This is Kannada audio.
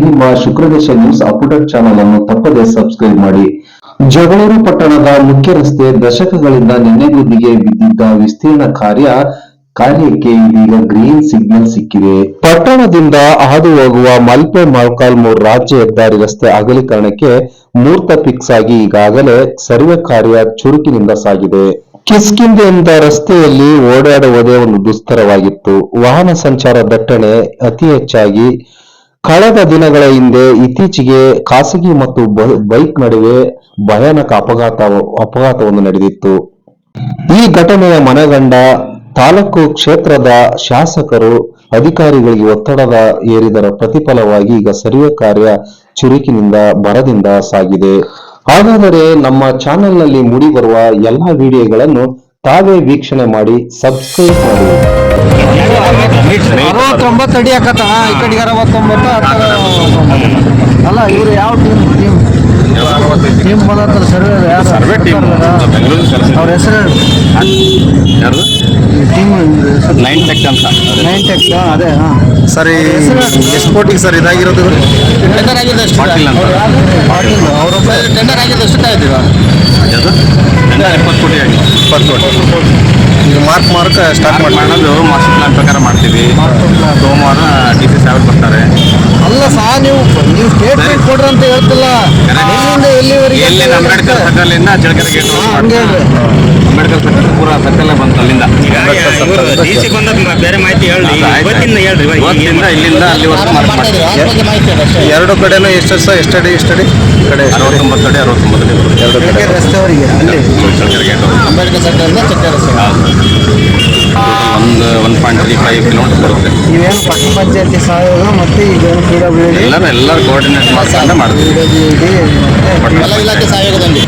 ನಿಮ್ಮ ಶುಕ್ರದೇಶ ನ್ಯೂಸ್ ಅಪ್ಡೇಟ್ ಚಾನಲ್ ಅನ್ನು ತಪ್ಪದೆ ಸಬ್ಸ್ಕ್ರೈಬ್ ಮಾಡಿ. ಜಗಳೂರು ಪಟ್ಟಣದ ಮುಖ್ಯ ರಸ್ತೆ ದಶಕಗಳಿಂದ ನೆನೆಗುದಿಗೆ ಬಿದ್ದಿದ್ದ ವಿಸ್ತೀರ್ಣ ಕಾರ್ಯ ಕಾರ್ಯಕ್ಕೆ ಇದೀಗ ಗ್ರೀನ್ ಸಿಗ್ನಲ್ ಸಿಕ್ಕಿದೆ. ಪಟ್ಟಣದಿಂದ ಹಾದು ಹೋಗುವ ಮಲ್ಪೆ ಮೊಳಕಾಲ್ಮೂರು ರಾಜ್ಯ ಹೆದ್ದಾರಿ ರಸ್ತೆ ಅಗಲೀಕರಣಕ್ಕೆ ಮೂರ್ತ ಫಿಕ್ಸ್ ಆಗಿ ಈಗಾಗಲೇ ಸರ್ವೆ ಕಾರ್ಯ ಚುರುಕಿನಿಂದ ಸಾಗಿದೆ. ಕಿಸ್ಕಿಂದೆಯಿಂದ ರಸ್ತೆಯಲ್ಲಿ ಓಡಾಡುವುದೇ ಒಂದು ದುಸ್ತರವಾಗಿತ್ತು. ವಾಹನ ಸಂಚಾರ ದಟ್ಟಣೆ ಅತಿ ಹೆಚ್ಚಾಗಿ ಕಳೆದ ದಿನಗಳ ಹಿಂದೆ ಇತ್ತೀಚೆಗೆ ಖಾಸಗಿ ಮತ್ತು ಬೈಕ್ ನಡುವೆ ಭಯಾನಕ ಅಪಘಾತ ಅಪಘಾತವನ್ನು ನಡೆದಿತ್ತು. ಈ ಘಟನೆಯ ಮನಗಂಡ ತಾಲೂಕು ಕ್ಷೇತ್ರದ ಶಾಸಕರು ಅಧಿಕಾರಿಗಳಿಗೆ ಒತ್ತಡದ ಏರಿದರ ಪ್ರತಿಫಲವಾಗಿ ಈಗ ಸರಿಯ ಕಾರ್ಯ ಚುರುಕಿನಿಂದ ಬರದಿಂದ ಸಾಗಿದೆ. ಹಾಗಾದರೆ ನಮ್ಮ ಚಾನೆಲ್ನಲ್ಲಿ ಮೂಡಿಬರುವ ಎಲ್ಲಾ ವಿಡಿಯೋಗಳನ್ನು ತಾವೇ ವೀಕ್ಷಣೆ ಮಾಡಿ ಸಬ್ಸ್ಕ್ರೈಬ್ ಮಾಡಿ. ಅರವತ್ತೊಂಬತ್ತು ಅಡಿ ಹಾಕತ್ತ. ಈ ಕಡೆಗೆ ಅರವತ್ತೊಂಬತ್ತು ಆ ಅಲ್ಲ ಇವ್ರು ಯಾವ ಟೀಮ್ ಟೀಮ್ ಟೀಮ್ ಬಂದ್ರೆ ಸರ್ವೆ ಸರ್ವೆ ಟೀಮ್ ಅವ್ರ ಹೆಸರು ಯಾರು ಟೀಮ್ ನೈನ್ ಟೆಕ್ ಅಂತ. ನೈನ್ ಟೆಕ್ ಅದೇ ಹಾಂ. ಸರ್ ಕೋಟಿಗೆ ಸರ್ ಇದಾಗಿರೋದು ಟೆಂಡರ್ ಆಗಿದೆ ಪಾಟೀಲ್ ಅಂತ. ಪಾಟೀಲ್. ಅವರೊಬ್ಬ ಟೆಂಡರ್ ಆಗಿದೆ ಎಷ್ಟು ಇದ್ದೀರಾ ಯಾವುದು ಟೆಂಡರ್ ಇಪ್ಪತ್ತು ಕೋಟಿ ಆಗಿದೆ. ಇಪ್ಪತ್ತು ಕೋಟಿ. ಈಗ ಮಾರ್ಕ್ ಮಾರ್ಕ್ ಸ್ಟಾರ್ಟ್ ಮಾಡಿ ಮಾಡೋದು ಮಾಸ್ಟರ್ ಪ್ಲಾನ್ ಪ್ರಕಾರ ಮಾಡ್ತೀವಿ. ಸೋಮವಾರ ಡಿ ಸಿ ಸಾಹೇಬ್ ಬರ್ತಾರೆ. ಅಲ್ಲ ಸಹ ನೀವು ನೀವು ಸ್ಟೇಟ್ಮೆಂಟ್ ಕೊಡ್ರಿ ಅಂತ ಹೇಳ್ತಿಲ್ಲ. ಎಲ್ಲಿಂದ ಎಲ್ಲಿವರೆಗೆ ಎಲ್ಲಿ ಅಂಬೇಡ್ಕರ್ ಗೇಟ್. ಅಂಬೇಡ್ಕರ್ ಸರ್ಕಲ್ ಪೂರ ಸರ್ಕಲ್ ಬಂತು ಅಲ್ಲಿಂದ. ಬಂದ ಬೇರೆ ಮಾಹಿತಿ. ಇವತ್ತಿಂದ ಹೇಳ್ರಿ. ಇವತ್ತಿಂದ ಇಲ್ಲಿಂದ ಅಲ್ಲಿವರೆಗೂ ಮಾರ್ಕ್ ಮಾಡಿ. ಎರಡು ಕಡೆನೂ ಎಷ್ಟು ಎಷ್ಟಡಿ ಎಷ್ಟಡಿ ಈ ಕಡೆ ಎಷ್ಟು ಅಡಿ? ಅರವತ್ತೊಂಬತ್ತು ಅಡಿ ಅರವತ್ತೊಂಬತ್ತು ಅಡಿ ಎರಡು ಕಡೆ. ರಸ್ತೆವರೆಗೆ ಅಲ್ಲಿ. ಗೇಟ್ ಅಂಬೇಡ್ಕರ್ ಸರ್ಕಾರದಿಂದ ಚಕ್ಕರೆ ರಸ್ತೆ. ಒಂದು one point three five kilometre ಬರುತ್ತೆ. ಪಟ್ಟಣ ಪಂಚಾಯತಿ ಸಹಯೋಗ ಮತ್ತೆ ಇದೇನು ಪಿ ಡಬ್ಲ್ಯೂ ಡಿ? ಎಲ್ಲರೂ ಎಲ್ಲರೂ ಕೋಆರ್ಡಿನೇಟ್ ಮಾಡ್ಕೊಂಡು ಮಾಡ್ತೀವಿ. ಎಲ್ಲ ಇಲಾಖೆ ಸಹಯೋಗದಲ್ಲಿ